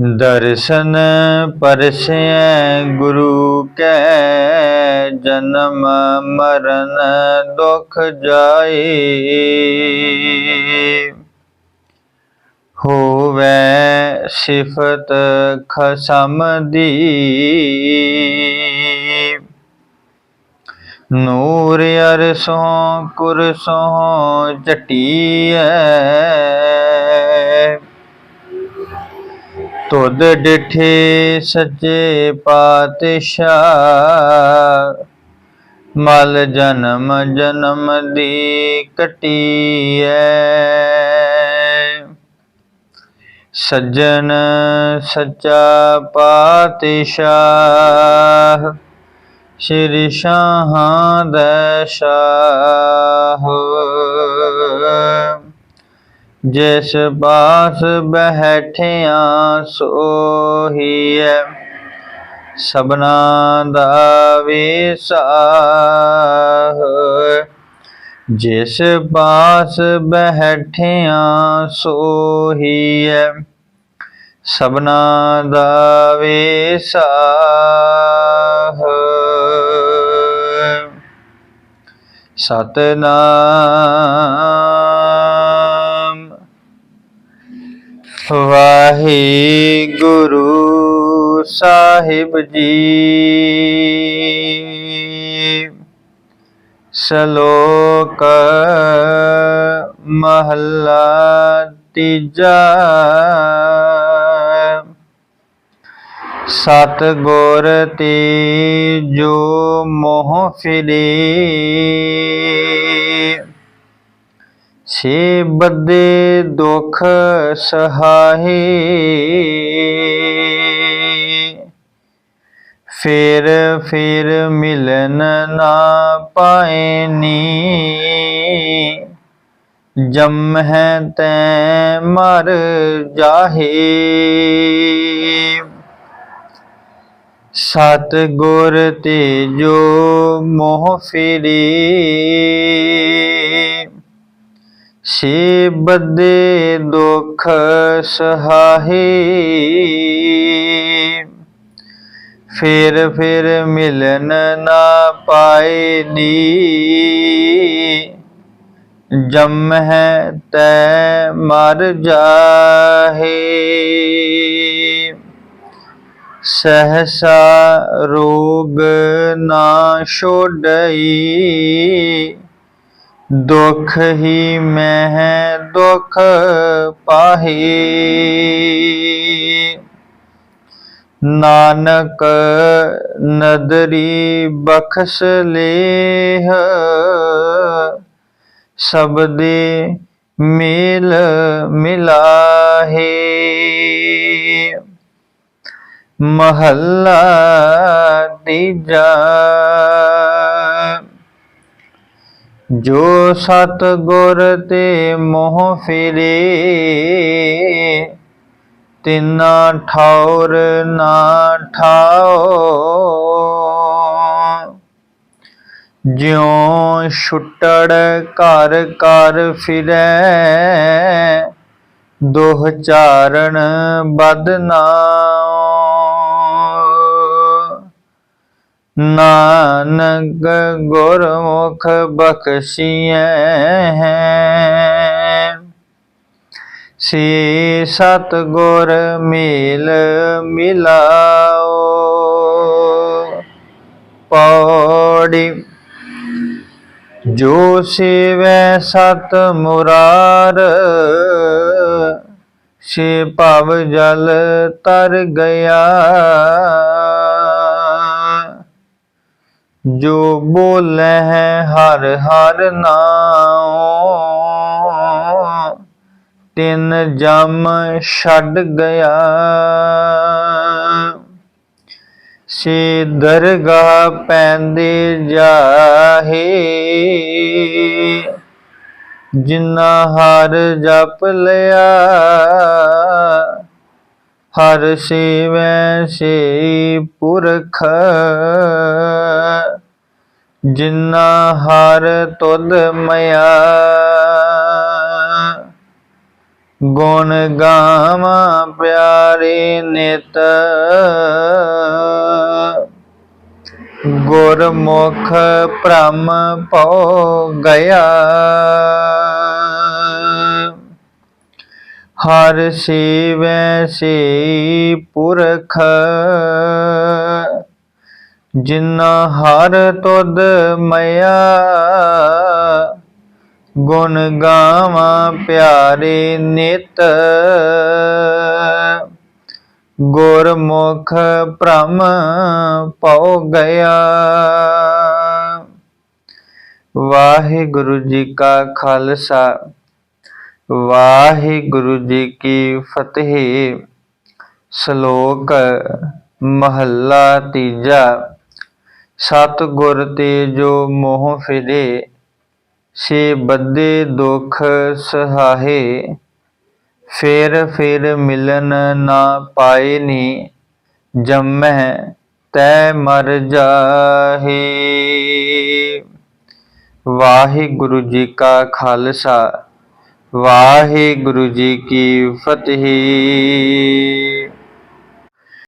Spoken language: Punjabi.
ਦਰਸ਼ਨ ਪਰਸੈ ਗੁਰੂ ਕੈ, ਜਨਮ ਮਰਨ ਦੁਖ ਜਾਏ। ਹੋਵੇ ਸਿਫਤ ਖਸਮ ਦੀ ਨੂਰ ਅਰਸੋਂ ਕੁਰਸੋਂ ਚਟੀਐ ਤੁਧ ਡਿਠੇ ਸੱਚੇ ਪਾਤਸ਼ਾਹ। ਮਲ ਜਨਮ ਜਨਮ ਦੀ ਕਟੀਐ ਸੱਜਣ, ਸੱਚਾ ਪਾਤਸ਼ਾਹ। ਸ਼੍ਰੀ ਸ਼ਾਹਾਂ ਦਾ ਜਿਸ ਬਾਸ ਬਹਿਠਿਆ ਸੋਹੀਐ ਸਬਨਾ ਦਾ ਵਿਸਾਹ ਜਿਸ ਬਾਸ ਬਹਿਠਿਆ ਸੋਹੀਐ ਸਬਨਾ ਦਾ ਵਿਸਾਹ ਸਤਨਾਮ ਵਾਹਿਗੁਰੂ ਸਾਹਿਬ ਜੀ। ਸ਼ਲੋਕ ਮਹੱਲਾ ਤੀਜਾ। ਸਤ ਗੁਰ ਤੇ ਜੋ ਮੋਹ ਫਿਰੇ। ਸੇ ਬਦੇ ਦੁਖ ਸਹਾਏ। ਫਿਰ ਫਿਰ ਮਿਲਨ ਨਾ ਪਾਇਨੀ ਜਮ ਹੈ ਤੈ ਮਰ ਜਾਹੇ। ਸਤ ਗੁਰ ਤੇ ਜੋ ਮੋਹ ਫਿਰੇ। ਸੇ ਬੱਦੇ ਦੁਖ ਸਹਾਏ ਫਿਰ ਫਿਰ ਮਿਲਨ ਨਾ ਪਾਏ ਨੀ। ਜਮ ਹੈ ਤੈ ਮਰ ਜਾਹੇ। ਸਹਸਾ ਰੋਗ ਨਾ ਛੋੜਈ ਦੁਖ ਹੀ ਮਹਿ ਦੁਖ ਪਾਹੀ। ਨਾਨਕ ਨਦਰੀ ਬਖਸ਼ ਲੇਹ ਸਬਦੇ ਮੇਲ ਮਿਲਾਹੇ। ਮਹੱਲਾ ਤੀਜਾ ਜੋ ਸਤ ਗੁਰ ਤੇ ਮੋਹ ਫਿਰੇ, ਤਿਨਾ ਠੌਰ ਨਾ ਠਾਓ। ਜਿਉ ਛੁੱਟੜ ਘਰ ਘਰ ਫਿਰੈ, ਦੋਹ ਚਾਰਣ ਨਾ ਨਾਨਕ ਗੁਰਮੁਖ ਬਖਸ਼ੀਐ ਸੀ ਸਤ ਗੁਰ ਮੇਲ ਮਿਲਾਓ। ਪੌੜੀ ਜੋ ਸੇਵੈ ਸਤ ਮੁਰਾਰ, ਸੇ ਭਵ ਜਲ ਤਰ ਗਿਆ। ਜੋ ਬੋਲੇ ਹੈ ਹਰ ਹਰ ਨਾਮ ਤਿੰਨ ਜਮ ਛੱਡ ਗਿਆ। ਸੇ ਦਰਗਾਹ ਪੈਂਦੇ ਜਾਹੇ ਜਿਨਾ ਹਰ ਜਪ ਲਿਆ, ਹਰ ਸੇਵੈ ਸੇ ਪੁਰਖ। ਜਿਨਾ ਹਰ ਤੁਧ ਮਿਆ, ਗੁਣ ਗਾਵਾਂ ਪਿਆਰੇ ਨਿਤ। ਗੁਰਮੁਖ ਭ੍ਰਮ ਪਉ ਗਿਆ। ਹਰ ਸੇਵੈ ਸੇ ਪੁਰਖ। ਜਿਨਾ ਹਰ ਤੁਧ ਮਇਆ, ਗੁਣ ਗਾਵਾਂ ਪਿਆਰੇ ਨਿਤ। ਗੁਰਮੁਖ ਭ੍ਰਮ ਪਉ ਗਿਆ। ਵਾਹਿਗੁਰੂ ਜੀ ਕਾ ਖਾਲਸਾ, ਵਾਹਿਗੁਰੂ ਜੀ ਕੀ ਫਤਿਹ। ਸ਼ਲੋਕ ਮਹੱਲਾ ਤੀਜਾ। ਸਤ ਗੁਰ ਤੇ ਜੋ ਮੋਹ ਫਿਰੇ, ਸੇ ਬੱਦੇ ਦੁਖ ਸਹਾਏ, ਫੇਰ ਫੇਰ ਮਿਲਨ ਨਾ ਪਾਏ ਨੀ ਜੰਮੈ ਤੈ ਮਰ ਜਾਹੇ। ਵਾਹਿਗੁਰੂ ਜੀ ਕਾ ਖਾਲਸਾ, ਵਾਹਿਗੁਰੂ ਜੀ ਕੀ ਫਤਿਹ।